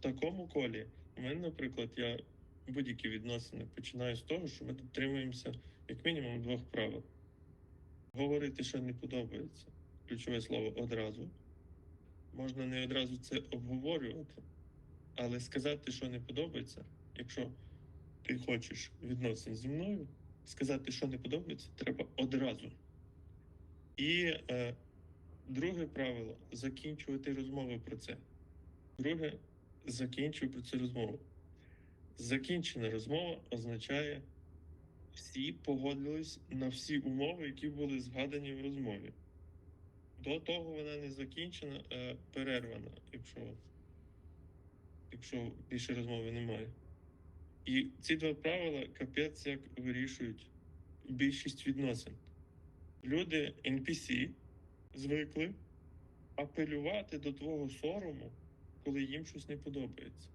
такому колі, у мене, наприклад, я будь-які відносини починаю з того, що ми дотримуємося як мінімум двох правил. Говорити, що не подобається. Ключове слово одразу. Можна не одразу це обговорювати, але сказати, що не подобається, якщо ти хочеш відносин зі мною, сказати, що не подобається, треба одразу. І е, друге правило закінчувати розмову про це. Друге, закінчую про це розмову. Закінчена розмова означає, всі погодились на всі умови, які були згадані в розмові. До того вона не закінчена, а перервана, якщо, якщо більше розмови немає. І ці два правила капець як вирішують більшість відносин. Люди NPC звикли апелювати до твого сорому, коли їм щось не подобається.